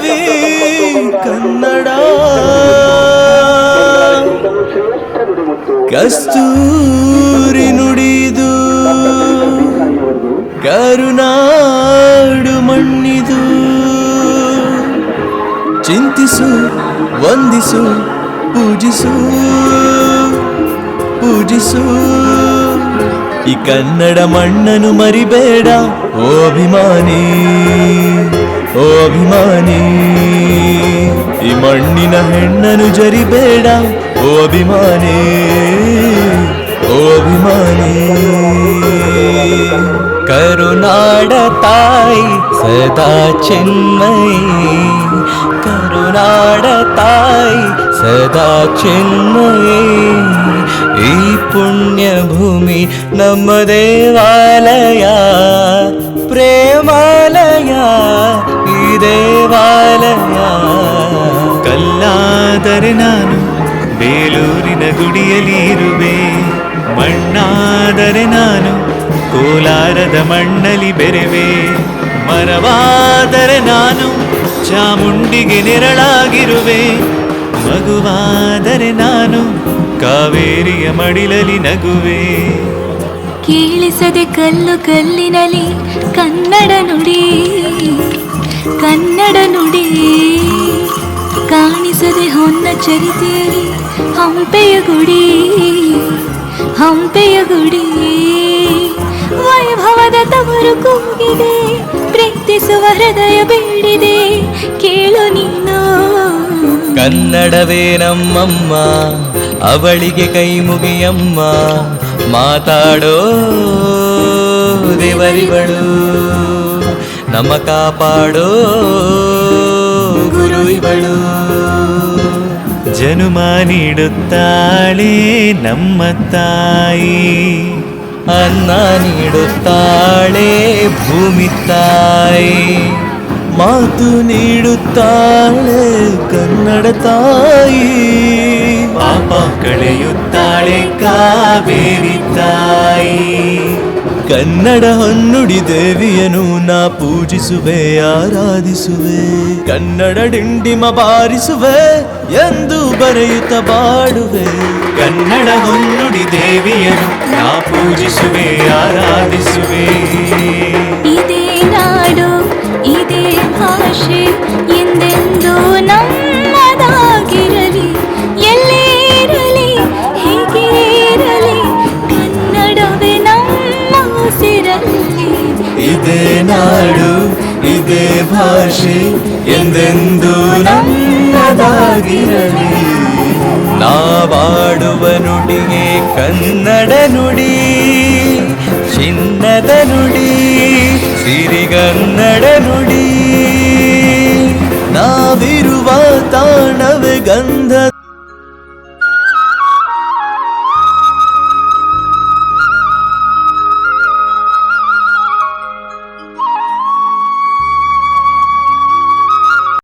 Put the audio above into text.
ಬಾಳವಿ ಕನ್ನಡ. ಕಸ್ತೂರಿ ನುಡಿದು ಕರುನಾಡು ಮಣ್ಣಿದು. ಚಿಂತಿಸು, ವಂದಿಸು, ಪೂಜಿಸು ಪೂಜಿಸು. ಈ ಕನ್ನಡ ಮಣ್ಣನು ಮರಿಬೇಡ, ಓ ಅಭಿಮಾನಿ. ಓ ಅಭಿಮಾನಿ ಈ ಮಣ್ಣಿನ ಹೆಣ್ಣನ್ನು ಜರಿಬೇಡ ಓ ಅಭಿಮಾನಿ ಓ ಅಭಿಮಾನಿ ಕರುನಾಡ ತಾಯಿ ಸದಾ ಚೆನ್ನೈ ಕರುನಾಡ ತಾಯಿ ಸದಾ ಚೆನ್ನೈ ಈ ಪುಣ್ಯ ಭೂಮಿ ನಮ್ಮ ದೇವಾಲಯ ಪ್ರೇಮಾಲಯ ಈ ದೇವಾಲಯ. ಕಲ್ಲಾದರೆ ನಾನು ಬೇಲೂರಿನ ಗುಡಿಯಲ್ಲಿ ಇರುವೆ. ಮಣ್ಣಾದರೆ ನಾನು ಕೋಲಾರದ ಮಣ್ಣಲ್ಲಿ ಬೆರೆವೆ. ಮರವಾದರೆ ನಾನು ಚಾಮುಂಡಿಗೆ ನೆರಳಾಗಿರುವೆ. ಮಗುವಾದರೆ ನಾನು ಕಾವೇರಿಯ ಮಡಿಲಲಿ ನಗುವೆ. ಕೇಳಿಸದೆ ಕಲ್ಲು ಕಲ್ಲಿನಲ್ಲಿ ಕನ್ನಡ ನುಡಿ. ಕಾಣಿಸದೆ ಹೊನ್ನ ಚರಿತೆಯಲ್ಲಿ ಹಂಪೆಯ ಗುಡಿ ಹಂಪೆಯ ಗುಡಿ. ವೈಭವದ ತವರು ಕೂಗಿದೆ ಪ್ರೀತಿಸುವ ಹೃದಯ ಬೇಡಿದೆ ಕೇಳು ನೀನು. ಕನ್ನಡವೇ ನಮ್ಮಮ್ಮ ಅವಳಿಗೆ ಕೈ ಮುಗಿಯಮ್ಮ. ಮಾತಾಡೋ ದೇವರಿಗಳು ನಮ್ಮ ಕಾಪಾಡೋ ಗುರು ಇವಳು ಜನುಮ ನೀಡುತ್ತಾಳೆ ನಮ್ಮ ತಾಯಿ ಅನ್ನ ನೀಡುತ್ತಾಳೆ ಭೂಮಿ ತಾಯಿ ಮಾತು ನೀಡುತ್ತಾಳೆ ಕನ್ನಡ ತಾಯಿ ಪಾಪ ಕಳೆಯುತ್ತಾಳೆ ಕಾವೇರಿ ತಾಯಿ. ಕನ್ನಡ ಹೊನ್ನುಡಿ ದೇವಿಯನು ನಾ ಪೂಜಿಸುವೆ, ಆರಾಧಿಸುವೆ. ಕನ್ನಡ ಡಿಂಡಿಮ ಬಾರಿಸುವೆ, ಎಂದು ಬರೆಯುತ್ತ ಬಾಡುವೆ ಕನ್ನಡ ಹೊನ್ನುಡಿ ದೇವಿಯನು ನಾ ಪೂಜಿಸುವೆ, ಆರಾಧಿಸುವೆ. ನಾಡು ಇದೇ ಭಾಷೆ ಎಂದೆಂದು ನಮ್ಮದಾಗಿರಲಿ ನಾವಾಡುವ ನುಡಿಗೆ ಕನ್ನಡ ನುಡಿ ಚಿನ್ನದ ನುಡಿ ಸಿರಿಗನ್ನಡ ನುಡಿ ನಾವಿರುವ ತಾಣವೇ ಗಂಧ